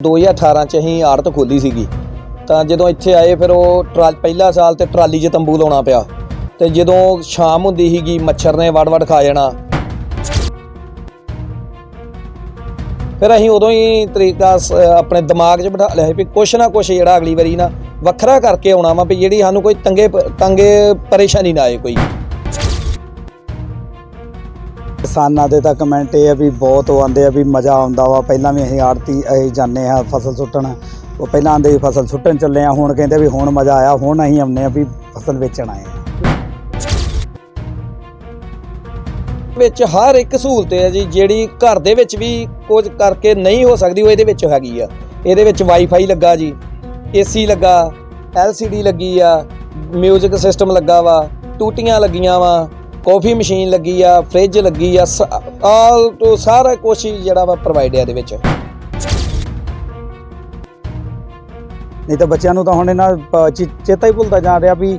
2018 ਚ ਅਸੀਂ ਆੜਤ ਖੋਲੀ ਸੀਗੀ। ਤਾਂ ਜਦੋਂ ਇੱਥੇ ਆਏ, ਫਿਰ ਉਹ ਟਰਾਲ ਪਹਿਲਾ ਸਾਲ ਤੇ ਟਰਾਲੀ 'ਚ ਤੰਬੂ ਲਾਉਣਾ ਪਿਆ। ਤੇ ਜਦੋਂ ਸ਼ਾਮ ਹੁੰਦੀ ਸੀਗੀ, ਮੱਛਰ ਨੇ ਵੜ ਵੜ ਖਾ ਜਾਣਾ। ਫਿਰ ਅਸੀਂ ਉਦੋਂ ਹੀ ਤਰੀਕਾ ਆਪਣੇ ਦਿਮਾਗ 'ਚ ਬਿਠਾ ਲਿਆ ਸੀ ਵੀ ਕੁਛ ਨਾ ਕੁਛ ਜਿਹੜਾ ਅਗਲੀ ਵਾਰੀ ਨਾ ਵੱਖਰਾ ਕਰਕੇ ਆਉਣਾ ਵਾ ਵੀ ਜਿਹੜੀ ਸਾਨੂੰ ਕੋਈ ਤੰਗੇ ਤੰਗੇ ਪਰੇਸ਼ਾਨੀ ਨਾ ਆਏ ਕੋਈ। ਕਿਸਾਨਾਂ ਦੇ ਤਾਂ ਕਮੈਂਟ ਇਹ ਆ ਵੀ ਬਹੁਤ ਉਹ ਆਉਂਦੇ ਆ ਵੀ ਮਜ਼ਾ ਆਉਂਦਾ ਵਾ। ਪਹਿਲਾਂ ਵੀ ਅਸੀਂ ਆੜਤੀ ਅਸੀਂ ਜਾਂਦੇ ਆ ਫਸਲ ਸੁੱਟਣ। ਉਹ ਪਹਿਲਾਂ ਆਂਦੇ ਸੀ ਫਸਲ ਸੁੱਟਣ ਚੱਲੇ ਆ ਹੁਣ ਕਹਿੰਦੇ ਵੀ ਹੁਣ ਮਜ਼ਾ ਆਇਆ, ਹੁਣ ਅਸੀਂ ਆਉਂਦੇ ਆ ਵੀ ਫਸਲ ਵੇਚਣ ਆਏ ਆ ਵਿੱਚ ਹਰ ਇੱਕ ਸਹੂਲਤ ਹੈ ਜੀ, ਜਿਹੜੀ ਘਰ ਦੇ ਵਿੱਚ ਵੀ ਕੁਝ ਕਰਕੇ ਨਹੀਂ ਹੋ ਸਕਦੀ, ਉਹ ਇਹਦੇ ਵਿੱਚ ਹੈਗੀ ਆ। ਇਹਦੇ ਵਿੱਚ ਵਾਈਫਾਈ ਲੱਗਾ ਜੀ ਏਸੀ ਲੱਗਾ LCD ਲੱਗੀ ਆ 뮤직 ਸਿਸਟਮ ਲੱਗਾ ਵਾ, ਟੂਟੀਆਂ ਲੱਗੀਆਂ ਵਾ। ਕਾਫੀ ਮਸ਼ੀਨ ਲੱਗੀ ਆ, ਫ੍ਰਿਜ ਲੱਗੀ ਆ ਆਲ ਤੋਂ ਸਾਰਾ ਕੁਝ ਜਿਹੜਾ ਵਾ ਪ੍ਰੋਵਾਈਡ ਆ ਇਹਦੇ ਵਿੱਚ। ਨਹੀਂ ਤਾਂ ਬੱਚਿਆਂ ਨੂੰ ਤਾਂ ਹੁਣ ਇਹਨਾਂ ਪ- ਚੇ- ਚੇਤਾ ਹੀ ਭੁੱਲਦਾ ਜਾ ਰਿਹਾ ਵੀ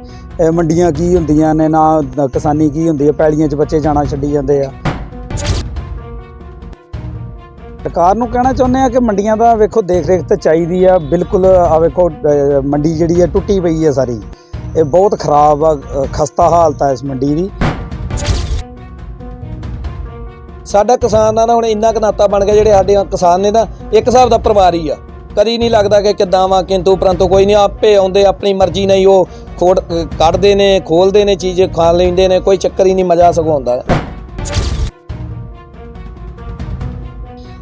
ਮੰਡੀਆਂ ਕੀ ਹੁੰਦੀਆਂ ਨੇ, ਨਾ ਕਿਸਾਨੀ ਕੀ ਹੁੰਦੀ ਹੈ ਪੈਲੀਆਂ 'ਚ ਬੱਚੇ ਜਾਣਾ ਛੱਡੀ ਜਾਂਦੇ ਆ। ਸਰਕਾਰ ਨੂੰ ਕਹਿਣਾ ਚਾਹੁੰਦੇ ਆ ਕਿ ਮੰਡੀਆਂ ਦਾ ਵੇਖੋ ਦੇਖ ਰੇਖ ਤਾਂ ਚਾਹੀਦੀ ਆ, ਬਿਲਕੁਲ ਆ ਵੇਖੋ ਮੰਡੀ ਜਿਹੜੀ ਆ ਟੁੱਟੀ ਪਈ ਆ ਸਾਰੀ। ਇਹ ਬਹੁਤ ਖਰਾਬ ਆ ਖਸਤਾ ਹਾਲਤ ਆ ਇਸ ਮੰਡੀ ਦੀ। ਸਾਡਾ ਕਿਸਾਨ ਦਾ ਹੁਣ ਇੰਨਾ ਕੁ ਨਾਤਾ ਬਣ ਗਿਆ ਜਿਹੜੇ ਸਾਡੇ ਕਿਸਾਨ ਨੇ ਨਾ, ਇੱਕ ਹਿਸਾਬ ਦਾ ਪਰਿਵਾਰ ਹੀ ਆ। ਕਦੀ ਨਹੀਂ ਲੱਗਦਾ ਕਿ ਕਿੱਦਾਂ ਵਾ, ਕਿੰਤੂ ਪਰੰਤੂ ਕੋਈ ਨਹੀਂ, ਆਪੇ ਆਉਂਦੇ, ਆਪਣੀ ਮਰਜ਼ੀ ਨਾਲ ਹੀ ਉਹ ਖੋੜ ਕੱਢਦੇ ਨੇ, ਖੋਲਦੇ ਨੇ, ਚੀਜ਼ ਖਾ ਲੈਂਦੇ ਨੇ, ਕੋਈ ਚੱਕਰ ਹੀ ਨਹੀਂ, ਮਜ਼ਾ ਸਗੋਂ ਆਉਂਦਾ।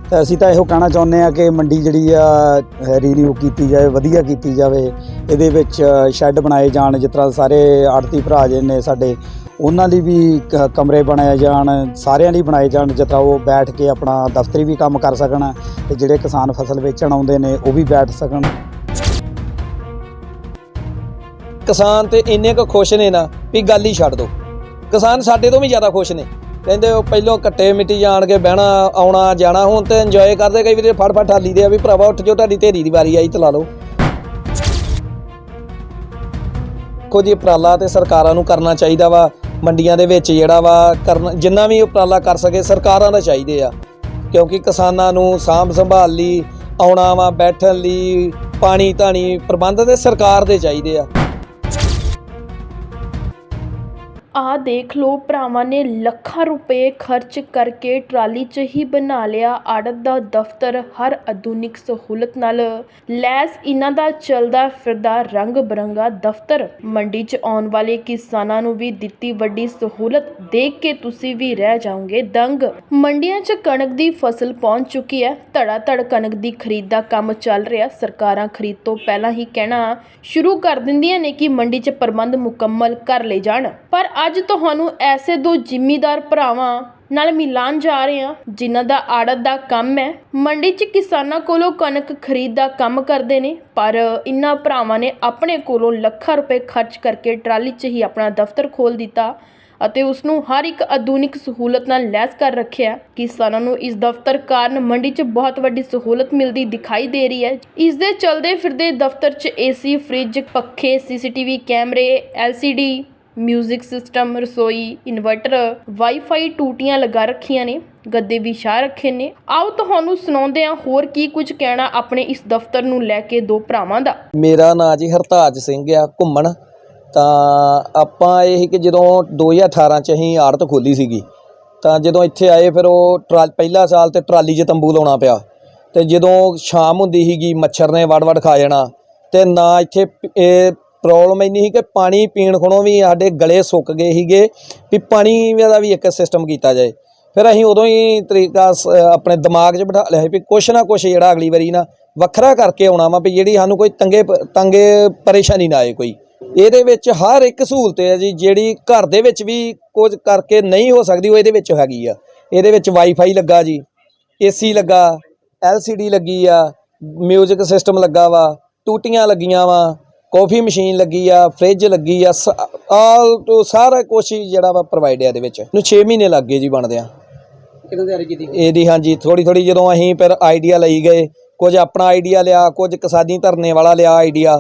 ਤਾਂ ਅਸੀਂ ਤਾਂ ਇਹੋ ਕਹਿਣਾ ਚਾਹੁੰਦੇ ਆ ਕਿ ਮੰਡੀ ਜਿਹੜੀ ਆ ਰੀਨਿਊ ਕੀਤੀ ਜਾਵੇ, ਵਧੀਆ ਕੀਤੀ ਜਾਵੇ। ਇਹਦੇ ਵਿੱਚ ਸ਼ੈੱਡ ਬਣਾਏ ਜਾਣ, ਜਿਸ ਤਰ੍ਹਾਂ ਸਾਰੇ ਆੜਤੀ ਭਰਾ ਜੇ ਨੇ ਸਾਡੇ ਉਹਨਾਂ ਲਈ ਵੀ ਕ- ਕਮਰੇ ਬਣਾਏ ਜਾਣ, ਸਾਰਿਆਂ ਲਈ ਬਣਾਏ ਜਾਣ ਜਿਸ ਉਹ ਬੈਠ ਕੇ ਆਪਣਾ ਦਫ਼ਤਰੀ ਵੀ ਕੰਮ ਕਰ ਸਕਣ ਤੇ ਜਿਹੜੇ ਕਿਸਾਨ ਫਸਲ ਵੇਚਣ ਆਉਂਦੇ ਨੇ ਉਹ ਵੀ ਬੈਠ ਸਕਣ। ਕਿਸਾਨ ਤੇ ਇੰਨੇ ਕੁ ਖੁਸ਼ ਨੇ ਨਾ ਵੀ ਗੱਲ ਹੀ ਛੱਡ ਦੋ। ਕਿਸਾਨ ਸਾਡੇ ਤੋਂ ਵੀ ਜ਼ਿਆਦਾ ਖੁਸ਼ ਨੇ। ਕਹਿੰਦੇ ਉਹ ਪਹਿਲੋਂ ਕੱਟੇ ਮਿੱਟੀ ਜਾਣ ਕੇ ਬਹਿਣਾ, ਆਉਣਾ, ਜਾਣਾ, ਹੁਣ ਤੇ ਇੰਜੋਏ ਕਰਦੇ ਕਈ ਵੀਰੇ ਫੜ ਫੜ ਠਾਲੀ ਦੇ ਆ ਵੀ ਭਰਾਵਾ ਉੱਠ ਜੋ ਤੁਹਾਡੀ ਢੇਰੀ ਦੀ ਵਾਰੀ ਆਈ, ਚਲਾ ਲਓ। ਦੇਖੋ ਜੀ, ਉਪਰਾਲਾ ਤੇ ਸਰਕਾਰਾਂ ਨੂੰ ਕਰਨਾ ਚਾਹੀਦਾ ਵਾ। ਮੰਡੀਆਂ ਦੇ ਵਿੱਚ ਜਿਹੜਾ ਵਾ ਕਰਨ ਜਿੰਨਾ ਵੀ ਉਪਰਾਲਾ ਕਰ ਸਕੇ ਸਰਕਾਰਾਂ ਦਾ ਚਾਹੀਦੇ ਆ। ਕਿਉਂਕਿ ਕਿਸਾਨਾਂ ਨੂੰ ਸਾਂਭ ਸੰਭਾਲ ਲਈ, ਆਉਣਾ ਵਾ, ਬੈਠਣ ਲਈ ਪਾਣੀ ਧਾਣੀ ਪ੍ਰਬੰਧ ਤੇ ਸਰਕਾਰ ਦੇ ਚਾਹੀਦੇ ਆ। ਆਹ ਦੇਖ ਲੋ ਭਰਾਵਾਂ ਨੇ ਲੱਖਾਂ ਰੁਪਏ ਖਰਚ ਕਰਕੇ ਟਰਾਲੀ 'ਚ ਹੀ ਬਣਾ ਲਿਆ ਆੜਤ ਦਾ ਦਫ਼ਤਰ, ਹਰ ਆਧੁਨਿਕ ਸਹੂਲਤ ਨਾਲ। ਲੈਸ ਇਹਨਾਂ ਦਾ ਚੱਲਦਾ ਫਿਰਦਾ ਰੰਗ ਬਰੰਗਾ ਦਫ਼ਤਰ। ਮੰਡੀ 'ਚ ਆਉਣ ਵਾਲੇ ਕਿਸਾਨਾਂ ਨੂੰ ਵੀ ਦਿੱਤੀ ਵੱਡੀ ਸਹੂਲਤ, ਦੇਖ ਕੇ ਤੁਸੀਂ ਵੀ ਰਹਿ ਜਾਓਗੇ ਦੰਗ। ਮੰਡੀਆਂ 'ਚ ਕਣਕ ਦੀ ਫਸਲ ਪਹੁੰਚ ਚੁੱਕੀ ਹੈ। ਧੜਾ ਧੜ ਕਣਕ ਦੀ ਖਰੀਦ ਦਾ ਕੰਮ ਚੱਲ ਰਿਹਾ, ਸਰਕਾਰਾਂ ਖਰੀਦ ਤੋਂ ਪਹਿਲਾਂ ਹੀ ਕਹਿਣਾ ਸ਼ੁਰੂ ਕਰ ਦਿੰਦੀਆਂ ਨੇ ਕਿ ਮੰਡੀ 'ਚ ਪ੍ਰਬੰਧ ਮੁਕੰਮਲ ਕਰ ਲਏ ਜਾਣ। ਪਰ ਅੱਜ ਤੁਹਾਨੂੰ ਐਸੇ ਦੋ ਜ਼ਿਮੀਦਾਰ ਭਰਾਵਾਂ ਨਾਲ ਮਿਲਾਨ ਜਾ ਰਹੇ ਹਾਂ, ਜਿਨ੍ਹਾਂ ਦਾ ਆੜਤ ਦਾ ਕੰਮ ਹੈ। ਮੰਡੀ 'ਚ ਕਿਸਾਨਾਂ ਕੋਲੋਂ ਕਣਕ ਖਰੀਦ ਦਾ ਕੰਮ ਕਰਦੇ ਨੇ, ਪਰ ਇਨ੍ਹਾਂ ਭਰਾਵਾਂ ਨੇ ਆਪਣੇ ਕੋਲੋਂ ਲੱਖਾਂ ਰੁਪਏ ਖਰਚ ਕਰਕੇ ਟਰਾਲੀ 'ਚ ਹੀ ਆਪਣਾ ਦਫ਼ਤਰ ਖੋਲ੍ਹ ਦਿੱਤਾ ਅਤੇ ਉਸ ਨੂੰ ਹਰ ਇੱਕ ਆਧੁਨਿਕ ਸਹੂਲਤ ਨਾਲ ਲੈਸ ਕਰ ਰੱਖਿਆ। ਕਿਸਾਨਾਂ ਨੂੰ ਇਸ ਦਫ਼ਤਰ ਕਾਰਨ ਮੰਡੀ 'ਚ ਬਹੁਤ ਵੱਡੀ ਸਹੂਲਤ ਮਿਲਦੀ ਦਿਖਾਈ ਦੇ ਰਹੀ ਹੈ। ਇਸ ਦੇ ਚਲਦੇ ਫਿਰਦੇ ਦਫ਼ਤਰ 'ਚ ਏਸੀ, ਫ੍ਰਿਜ, ਪੱਖੇ, ਸੀਸੀਟੀਵੀ ਕੈਮਰੇ LCD ਮਿਊਜ਼ਿਕ ਸਿਸਟਮ ਰਸੋਈ ਇਨਵਰਟਰ ਵਾਈਫਾਈ ਟੂਟੀਆਂ ਲਗਾ ਰੱਖੀਆਂ ਨੇ, ਗੱਦੇ ਵੀ ਛਾ ਰੱਖੇ ਨੇ। ਆਓ ਤੁਹਾਨੂੰ ਸੁਣਾਉਂਦੇ ਹਾਂ ਹੋਰ ਕੀ ਕੁਝ ਕਹਿਣਾ ਆਪਣੇ ਇਸ ਦਫ਼ਤਰ ਨੂੰ ਲੈ ਕੇ ਦੋ ਭਰਾਵਾਂ ਦਾ। ਮੇਰਾ ਨਾਂ ਜੀ ਹਰਤਾਜ ਸਿੰਘ ਆ, ਘੁੰਮਣ। ਤਾਂ ਆਪਾਂ ਇਹ ਸੀ ਕਿ ਜਦੋਂ 2018 ਚ ਅਸੀਂ ਆੜਤ ਖੋਲੀ ਸੀਗੀ, ਤਾਂ ਜਦੋਂ ਇੱਥੇ ਆਏ ਫਿਰ ਉਹ ਟਰਾ, ਪਹਿਲਾ ਸਾਲ ਤੇ ਟਰਾਲੀ 'ਚ ਤੰਬੂ ਲਾਉਣਾ ਪਿਆ। ਤੇ ਜਦੋਂ ਸ਼ਾਮ ਹੁੰਦੀ ਸੀਗੀ, ਮੱਛਰ ਨੇ ਵੜ ਵੜ ਖਾ ਜਾਣਾ, ਤੇ ਨਾ ਇੱਥੇ ਇਹ ਪ੍ਰੋਬਲਮ ਇੰਨੀ ਸੀ ਕਿ ਪਾਣੀ ਪੀਣ ਖਣੋਂ ਵੀ ਸਾਡੇ ਗਲੇ ਸੁੱਕ ਗਏ ਸੀਗੇ ਵੀ ਪਾਣੀ ਦਾ ਵੀ ਇੱਕ ਸਿਸਟਮ ਕੀਤਾ ਜਾਏ। ਫਿਰ ਅਸੀਂ ਉਦੋਂ ਹੀ ਤਰੀਕਾ ਸ- ਆਪਣੇ ਦਿਮਾਗ 'ਚ ਬਿਠਾ ਲਿਆ ਵੀ ਕੁਛ ਨਾ ਕੁਛ ਜਿਹੜਾ ਅਗਲੀ ਵਾਰੀ ਨਾ ਵੱਖਰਾ ਕਰਕੇ ਆਉਣਾ ਵਾ ਵੀ ਜਿਹੜੀ ਸਾਨੂੰ ਕੋਈ ਤੰਗੇ ਪ- ਤੰਗੇ ਪਰੇਸ਼ਾਨੀ ਨਾ ਆਏ ਕੋਈ। ਇਹਦੇ ਵਿੱਚ ਹਰ ਇੱਕ ਸਹੂਲਤ ਹੈ ਜੀ, ਜਿਹੜੀ ਘਰ ਦੇ ਵਿੱਚ ਵੀ ਕੁਝ ਕਰਕੇ ਨਹੀਂ ਹੋ ਸਕਦੀ, ਉਹ ਇਹਦੇ ਵਿੱਚ ਹੈਗੀ ਆ। ਇਹਦੇ ਵਿੱਚ ਵਾਈਫਾਈ ਲੱਗਾ ਜੀ ਏਸੀ ਲੱਗਾ LCD ਲੱਗੀ ਆ ਮਿਊਜ਼ਿਕ ਸਿਸਟਮ ਲੱਗਾ ਵਾ, ਟੂਟੀਆਂ ਲੱਗੀਆਂ ਵਾ ਕਾਫੀ ਮਸ਼ੀਨ ਲੱਗੀ ਆ ਫ੍ਰਿਜ ਲੱਗੀ ਆ ਆਲ ਤੋਂ ਸਾਰਾ ਕੁਝ ਜਿਹੜਾ ਵਾ ਪ੍ਰੋਵਾਈਡ ਹੈ ਇਹਦੇ ਵਿੱਚ। ਨੂੰ 6 ਮਹੀਨੇ ਲੱਗ ਗਏ ਜੀ ਬਣਦਿਆਂ। ਕਿਦੋਂ ਤਿਆਰੀ ਕੀਤੀ ਇਹਦੀ ਹਾਂਜੀ ਥੋੜੀ ਥੋੜੀ ਜਦੋਂ ਅਸੀਂ ਫਿਰ ਆਈਡੀਆ ਲਈ ਗਏ ਕੁਝ ਆਪਣਾ ਆਈਡੀਆ ਲਿਆ ਕੁਝ ਕਿਸਾਨੀ ਧਰਨੇ ਵਾਲਾ ਲਿਆ ਆਈਡੀਆ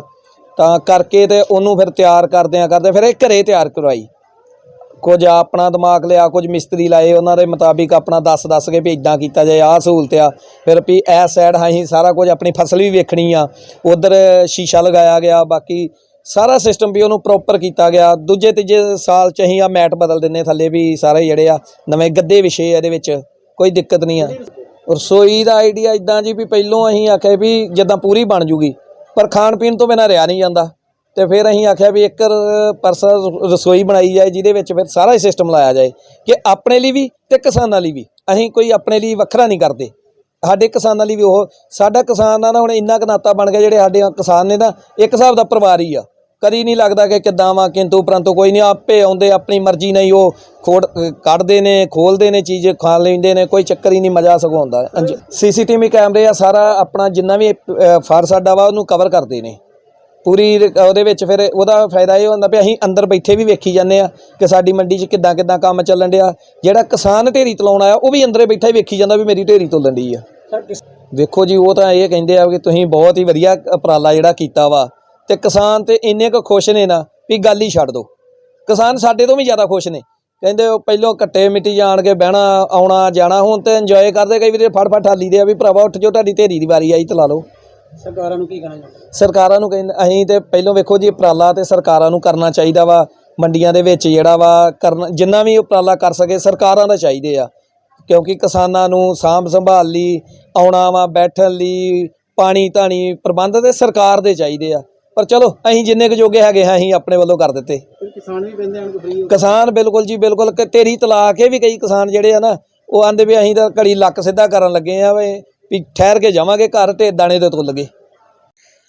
ਤਾਂ ਕਰਕੇ ਤੇ ਉਹਨੂੰ ਫਿਰ ਤਿਆਰ ਕਰਦਿਆਂ ਕਰਦੇ ਫਿਰ ਇਹ ਘਰੇ ਤਿਆਰ ਕਰਵਾਈ। ਕੁਝ ਆਪਣਾ ਦਿਮਾਗ ਲਿਆ, ਕੁਝ ਮਿਸਤਰੀ ਲਾਏ, ਉਹਨਾਂ ਦੇ ਮੁਤਾਬਿਕ ਆਪਣਾ ਦੱਸ ਦੱਸ ਕੇ ਵੀ ਇਦਾਂ ਕੀਤਾ ਜਾਏ, ਆਹ ਸਹੂਲਤ ਆ। ਫਿਰ ਵੀ ਇਸ ਸਾਈਡ ਅਸੀਂ ਸਾਰਾ ਕੁਝ ਆਪਣੀ ਫਸਲ ਵੀ ਵੇਖਣੀ ਆ, ਉਧਰ ਸ਼ੀਸ਼ਾ ਲਗਾਇਆ ਗਿਆ, ਬਾਕੀ ਸਾਰਾ ਸਿਸਟਮ ਵੀ ਉਹਨੂੰ ਪ੍ਰੋਪਰ ਕੀਤਾ ਗਿਆ। ਦੂਜੇ ਤੀਜੇ ਸਾਲ ਚ ਅਸੀਂ ਆ ਮੈਟ ਬਦਲ ਦਿੰਨੇ ਥੱਲੇ ਵੀ ਸਾਰੇ ਜਿਹੜੇ ਆ, ਨਵੇਂ ਗੱਦੇ ਵਿਸ਼ੇ ਇਹਦੇ ਵਿੱਚ, ਕੋਈ ਦਿੱਕਤ ਨਹੀਂ ਆ। ਰਸੋਈ ਦਾ ਆਈਡੀਆ ਇਦਾਂ ਜੀ ਵੀ ਪਹਿਲੋਂ ਅਸੀਂ ਆਖਿਆ ਵੀ ਜਿੱਦਾਂ ਪੂਰੀ ਬਣ ਜੂਗੀ, ਪਰ ਖਾਣ ਪੀਣ ਤੋਂ ਬਿਨਾਂ ਰਿਆ ਨਹੀਂ ਜਾਂਦਾ। ਤੇ ਫਿਰ ਅਸੀਂ ਆਖਿਆ ਵੀ ਇੱਕ ਪਰਸਨ ਰਸੋਈ ਬਣਾਈ ਜਾਏ ਜਿਹਦੇ ਵਿੱਚ ਫਿਰ ਸਾਰਾ ਹੀ ਸਿਸਟਮ ਲਾਇਆ ਜਾਏ ਕਿ ਆਪਣੇ ਲਈ ਵੀ ਤੇ ਕਿਸਾਨਾਂ ਲਈ ਵੀ। ਅਸੀਂ ਕੋਈ ਆਪਣੇ ਲਈ ਵੱਖਰਾ ਨਹੀਂ ਕਰਦੇ। ਸਾਡੇ ਕਿਸਾਨਾਂ ਲਈ ਵੀ ਉਹ ਸਾਡਾ ਕਿਸਾਨ ਦਾ ਨਾ ਹੁਣ ਇੰਨਾ ਕੁ ਨਾਤਾ ਬਣ ਗਿਆ ਜਿਹੜੇ ਸਾਡੇ ਕਿਸਾਨ ਨੇ ਨਾ ਇੱਕ ਹਿਸਾਬ ਦਾ ਪਰਿਵਾਰ ਹੀ ਆ। ਕਦੀ ਨਹੀਂ ਲੱਗਦਾ ਕਿ ਕਿੱਦਾਂ ਵਾ ਕਿੰਤੂ ਪਰੰਤੂ ਕੋਈ ਨਹੀਂ ਆਪੇ ਆਉਂਦੇ ਆਪਣੀ ਮਰਜ਼ੀ ਨਾਲ ਹੀ ਉਹ ਖੋੜ ਕੱਢਦੇ ਨੇ ਖੋਲਦੇ ਨੇ ਚੀਜ਼ ਖਾ ਲੈਂਦੇ ਨੇ ਕੋਈ ਚੱਕਰ ਹੀ ਨਹੀਂ ਮਜ਼ਾ ਸਗੋਂ ਆਉਂਦਾ। ਸੀਸੀਟੀਵੀ ਕੈਮਰੇ ਆ ਸਾਰਾ ਆਪਣਾ ਜਿੰਨਾ ਵੀ ਫਰ ਸਾਡਾ ਵਾ ਉਹਨੂੰ ਕਵਰ ਕਰਦੇ ਨੇ। ਪੂਰੀ ਰ- ਉਹਦੇ ਵਿੱਚ ਫਿਰ ਉਹਦਾ ਫਾਇਦਾ ਇਹ ਹੁੰਦਾ ਵੀ ਅਸੀਂ ਅੰਦਰ ਬੈਠੇ ਵੀ ਵੇਖੀ ਜਾਂਦੇ ਆ ਕਿ ਸਾਡੀ ਮੰਡੀ 'ਚ ਕਿੱਦਾਂ ਕਿੱਦਾਂ ਕੰਮ ਚੱਲਣ ਡਿਆ। ਜਿਹੜਾ ਕਿਸਾਨ ਢੇਰੀ ਤਲਾਉਣ ਆਇਆ, ਉਹ ਵੀ ਅੰਦਰੇ ਬੈਠਾ ਹੀ ਵੇਖੀ ਜਾਂਦਾ ਵੀ ਮੇਰੀ ਢੇਰੀ ਤੁਲਣ ਡਈ ਆ। ਸਰ ਕਿਸ ਵੇਖੋ ਜੀ, ਉਹ ਤਾਂ ਇਹ ਕਹਿੰਦੇ ਆ ਕਿ ਤੁਸੀਂ ਬਹੁਤ ਹੀ ਵਧੀਆ ਉਪਰਾਲਾ ਜਿਹੜਾ ਕੀਤਾ ਵਾ। ਤੇ ਕਿਸਾਨ ਤੇ ਇੰਨੇ ਕੁ ਖੁਸ਼ ਨੇ ਨਾ ਵੀ ਗੱਲ ਹੀ ਛੱਡ ਦੋ। ਕਿਸਾਨ ਸਾਡੇ ਤੋਂ ਵੀ ਜ਼ਿਆਦਾ ਖੁਸ਼ ਨੇ। ਕਹਿੰਦੇ ਉਹ ਪਹਿਲੋਂ ਕੱਟੇ ਮਿੱਟੀ ਜਾਣ ਕੇ ਬਹਿਣਾ, ਆਉਣਾ, ਜਾਣਾ, ਹੁਣ ਤੇ ਇੰਜੋਏ ਕਰਦੇ, ਕਈ ਵੀਰੇ ਫੜ ਫੜ ਠਾਲੀ ਦੇ ਆ ਵੀ ਭਰਾਵਾ ਉੱਠ ਜਾਓ, ਤੁਹਾਡੀ ਢੇਰੀ ਦੀ ਵਾਰੀ ਆਈ, ਤਲਾ ਲਓ। ਸਰਕਾਰਾਂ ਨੂੰ ਕੀ ਕਹਿਣਾ ਚਾਹੁੰਦੇ ਸਰਕਾਰਾਂ ਨੂੰ ਕਹਿੰਦੇ ਅਸੀਂ ਤੇ ਪਹਿਲੋਂ ਵੇਖੋ ਜੀ ਉਪਰਾਲਾ ਤੇ ਸਰਕਾਰਾਂ ਨੂੰ ਕਰਨਾ ਚਾਹੀਦਾ ਵਾ ਮੰਡੀਆਂ ਦੇ ਵਿੱਚ ਜਿਹੜਾ ਵਾ ਕਰਨਾ ਜਿੰਨਾ ਵੀ ਉਪਰਾਲਾ ਕਰ ਸਕੇ ਸਰਕਾਰਾਂ ਦਾ ਚਾਹੀਦੇ ਆ। ਕਿਉਂਕਿ ਕਿਸਾਨਾਂ ਨੂੰ ਸਾਂਭ ਸੰਭਾਲ ਲਈ ਆਉਣਾ ਵਾ ਬੈਠਣ ਲਈ ਪਾਣੀ ਧਾਣੀ ਪ੍ਰਬੰਧ ਤੇ ਸਰਕਾਰ ਦੇ ਚਾਹੀਦੇ ਆ। ਪਰ ਚਲੋ ਅਸੀਂ ਜਿੰਨੇ ਕੁ ਜੋਗੇ ਹੈਗੇ ਹਾਂ ਅਸੀਂ ਆਪਣੇ ਵੱਲੋਂ ਕਰ ਦਿੱਤੇ। ਕਿਸਾਨ ਵੀ ਕਹਿੰਦੇ ਹਨ ਫ੍ਰੀ ਕਿਸਾਨ ਬਿਲਕੁਲ ਜੀ ਬਿਲਕੁਲ। ਕਿ ਤੇਰੀ ਤਲਾ ਕੇ ਵੀ ਕਈ ਕਿਸਾਨ ਜਿਹੜੇ ਆ ਨਾ ਉਹ ਆਂਦੇ ਵੀ ਅਸੀਂ ਤਾਂ ਘੜੀ ਲੱਕ ਸਿੱਧਾ ਕਰਨ ਲੱਗੇ ਆ ਵੀ। ਵੀ ਠਹਿਰ ਕੇ ਜਾਵਾਂਗੇ ਘਰ ਤੇ ਦਾਣੇ ਦੇ ਤੁੱਲ ਗਏ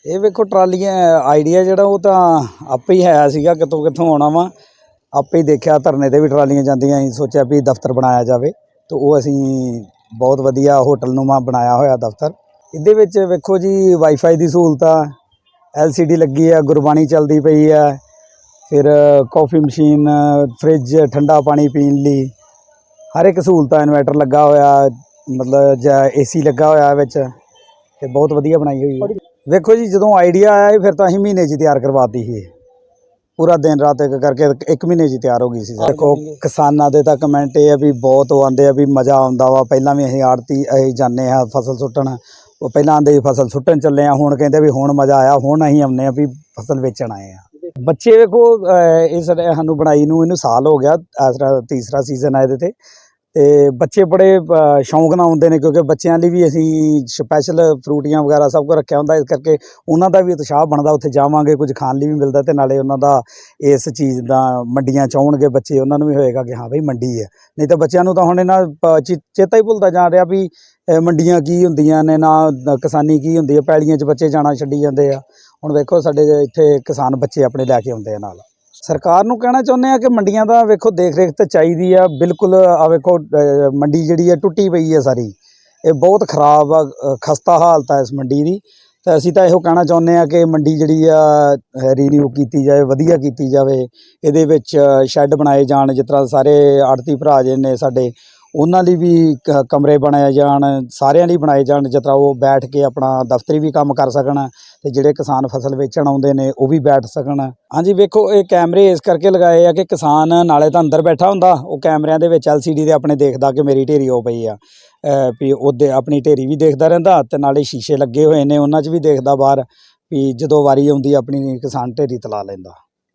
ਇਹ ਵੇਖੋ ਟਰਾਲੀਆਂ, ਆਈਡੀਆ ਜਿਹੜਾ ਉਹ ਤਾਂ ਆਪੇ ਹੀ ਆਇਆ ਸੀਗਾ ਕਿਤੋਂ ਕਿੱਥੋਂ ਆਉਣਾ ਵਾ। ਆਪੇ ਹੀ ਦੇਖਿਆ, ਧਰਨੇ ਤੇ ਵੀ ਟਰਾਲੀਆਂ ਜਾਂਦੀਆਂ ਅਸੀਂ ਸੋਚਿਆ ਵੀ ਦਫ਼ਤਰ ਬਣਾਇਆ ਜਾਵੇ। ਤੇ ਉਹ ਅਸੀਂ ਬਹੁਤ ਵਧੀਆ ਹੋਟਲ ਨੂੰ ਨੂੰਮਾ ਬਣਾਇਆ ਹੋਇਆ ਦਫ਼ਤਰ। ਇਹਦੇ ਵਿੱਚ ਵੇਖੋ ਜੀ ਵਾਈਫਾਈ ਦੀ ਸਹੂਲਤ ਆ ਐਲਸੀਡੀ ਲੱਗੀ ਆ, ਗੁਰਬਾਣੀ ਚੱਲਦੀ ਪਈ ਆ। ਫਿਰ ਕਾਫੀ ਮਸ਼ੀਨ ਫ੍ਰਿਜ ਠੰਡਾ ਪਾਣੀ ਪੀਣ ਲਈ ਹਰ ਇੱਕ ਸਹੂਲਤ ਆ ਇਨਵਰਟਰ ਲੱਗਾ ਹੋਇਆ। ਮਤਲਬ ਜਾਂ ਏਸੀ ਲੱਗਾ ਹੋਇਆ ਵਿੱਚ ਤੇ ਬਹੁਤ ਵਧੀਆ ਬਣਾਈ ਹੋਈ ਹੈ। ਵੇਖੋ ਜੀ ਜਦੋਂ ਆਈਡੀਆ ਆਇਆ ਫਿਰ ਤਾਂ ਅਸੀਂ ਮਹੀਨੇ 'ਚ ਤਿਆਰ ਕਰਵਾਤੀ ਸੀ ਪੂਰਾ ਦਿਨ ਰਾਤ ਇੱਕ ਕਰਕੇ ਇੱਕ ਮਹੀਨੇ 'ਚ ਤਿਆਰ ਹੋ ਗਈ ਸੀ। ਦੇਖੋ ਕਿਸਾਨਾਂ ਦੇ ਤਾਂ ਕਮੈਂਟ ਇਹ ਆ ਵੀ ਬਹੁਤ ਆਉਂਦੇ ਆ ਵੀ ਮਜ਼ਾ ਆਉਂਦਾ ਵਾ। ਪਹਿਲਾਂ ਵੀ ਅਸੀਂ ਆੜਤੀ ਅਸੀਂ ਜਾਂਦੇ ਆ ਫਸਲ ਸੁੱਟਣ। ਉਹ ਪਹਿਲਾਂ ਆਂਦੇ ਸੀ ਫਸਲ ਸੁੱਟਣ ਚੱਲੇ ਆ ਹੁਣ ਕਹਿੰਦੇ ਵੀ ਹੁਣ ਮਜ਼ਾ ਆਇਆ। ਹੁਣ ਅਸੀਂ ਆਉਂਦੇ ਆ ਵੀ ਫਸਲ ਵੇਚਣ ਆਏ ਆ ਬੱਚੇ ਵੇਖੋ ਅਹ, ਇਸ ਸਾਨੂੰ ਬਣਾਈ ਨੂੰ ਇਹਨੂੰ ਸਾਲ ਹੋ ਗਿਆ। ਆਸਰਾ ਤੀਸਰਾ ਸੀਜ਼ਨ ਆ ਇਹਦੇ ਤੇ। ਤੇ ਬੱਚੇ ਬੜੇ ਸ਼ੌਂਕ ਨਾਲ ਆਉਂਦੇ ਨੇ ਕਿਉਂਕਿ ਬੱਚਿਆਂ ਲਈ ਵੀ ਅਸੀਂ ਸਪੈਸ਼ਲ ਫਰੂਟੀਆਂ ਵਗੈਰਾ ਸਭ ਕੁਝ ਰੱਖਿਆ ਹੁੰਦਾ, ਇਸ ਕਰਕੇ ਉਹਨਾਂ ਦਾ ਵੀ ਉਤਸ਼ਾਹ ਬਣਦਾ, ਉੱਥੇ ਜਾਵਾਂਗੇ, ਕੁਝ ਖਾਣ ਲਈ ਵੀ ਮਿਲਦਾ ਤੇ ਨਾਲੇ ਉਹਨਾਂ ਦਾ ਇਸ ਚੀਜ਼ ਦਾ ਮੰਡੀਆਂ ਚ ਆਉਣਗੇ ਬੱਚੇ, ਉਹਨਾਂ ਨੂੰ ਵੀ ਹੋਏਗਾ ਕਿ ਹਾਂ ਬਈ ਮੰਡੀ ਹੈ। ਨਹੀਂ ਤਾਂ ਬੱਚਿਆਂ ਨੂੰ ਤਾਂ ਹੁਣ ਇਹਨਾਂ ਪ- ਚੇ- ਚੇਤਾ ਹੀ ਭੁੱਲਦਾ ਜਾ ਰਿਹਾ ਵੀ ਮੰਡੀਆਂ ਕੀ ਹੁੰਦੀਆਂ ਨੇ, ਨਾ ਕਿਸਾਨੀ ਕੀ ਹੁੰਦੀ ਹੈ, ਪੈਲੀਆਂ 'ਚ ਬੱਚੇ ਜਾਣਾ ਛੱਡੀ ਜਾਂਦੇ ਆ। ਹੁਣ ਵੇਖੋ ਸਾਡੇ ਇੱਥੇ ਕਿਸਾਨ ਬੱਚੇ ਆਪਣੇ ਲੈ ਕੇ ਆਉਂਦੇ ਆ ਨਾਲ। ਸਰਕਾਰ ਨੂੰ ਕਹਿਣਾ ਚਾਹੁੰਦੇ ਆ ਕਿ ਮੰਡੀਆਂ ਦਾ ਵੇਖੋ ਦੇਖ ਰੇਖ ਤਾਂ ਚਾਹੀਦੀ ਆ, ਬਿਲਕੁਲ ਆ ਵੇਖੋ ਮੰਡੀ ਜਿਹੜੀ ਹੈ ਟੁੱਟੀ ਪਈ ਹੈ ਸਾਰੀ। ਇਹ ਬਹੁਤ ਖਰਾਬ ਆ ਖਸਤਾ ਹਾਲਤ ਆ ਇਸ ਮੰਡੀ ਦੀ। ਤਾਂ ਅਸੀਂ ਤਾਂ ਇਹੋ ਕਹਿਣਾ ਚਾਹੁੰਦੇ ਆ ਕਿ ਮੰਡੀ ਜਿਹੜੀ ਆ ਰੀਨਿਊ ਕੀਤੀ ਜਾਏ ਵਧੀਆ ਕੀਤੀ ਜਾਵੇ। ਇਹਦੇ ਵਿੱਚ ਸ਼ੈੱਡ ਬਣਾਏ ਜਾਣ, ਜਿਸ ਤਰ੍ਹਾਂ ਸਾਰੇ ਆੜਤੀ ਭਰਾ ਜੇ ਨੇ ਸਾਡੇ ਉਹਨਾਂ ਲਈ ਵੀ ਕ- ਕਮਰੇ ਬਣਾਏ ਜਾਣ, ਸਾਰਿਆਂ ਲਈ ਬਣਾਏ ਜਾਣ, ਜਿਸ ਤਰ੍ਹਾਂ ਉਹ ਬੈਠ ਕੇ ਆਪਣਾ ਦਫ਼ਤਰੀ ਵੀ ਕੰਮ ਕਰ ਸਕਣ ਤੇ ਜਿਹੜੇ ਕਿਸਾਨ ਫਸਲ ਵੇਚਣ ਆਉਂਦੇ ਨੇ, ਉਹ ਵੀ ਬੈਠ ਸਕਣ। ਹਾਂਜੀ, ਵੇਖੋ, ਇਹ ਕੈਮਰੇ ਇਸ ਕਰਕੇ ਲਗਾਏ ਆ ਕਿ ਕਿਸਾਨ ਨਾਲੇ ਤਾਂ ਅੰਦਰ ਬੈਠਾ ਹੁੰਦਾ, ਉਹ ਕੈਮਰਿਆਂ ਦੇ ਵਿੱਚ ਐਲਸੀਡੀ ਦੇ ਆਪਣੇ ਦੇਖਦਾ ਕਿ ਮੇਰੀ ਢੇਰੀ ਹੋ ਪਈ ਆ। ਅਹ ਵੀ ਉਹਦੇ ਆਪਣੀ ਢੇਰੀ ਵੀ ਦੇਖਦਾ ਰਹਿੰਦਾ ਤੇ ਨਾਲੇ ਸ਼ੀਸ਼ੇ ਲੱਗੇ ਹੋਏ ਨੇ, ਉਹਨਾਂ 'ਚ ਵੀ ਦੇਖਦਾ ਬਾਹਰ ਵੀ ਜਦੋਂ ਵਾਰੀ ਆਉਂਦੀ, ਆਪਣੀ ਕਿਸਾਨ ਢੇਰੀ ਤਲਾ ਲੈਂਦਾ।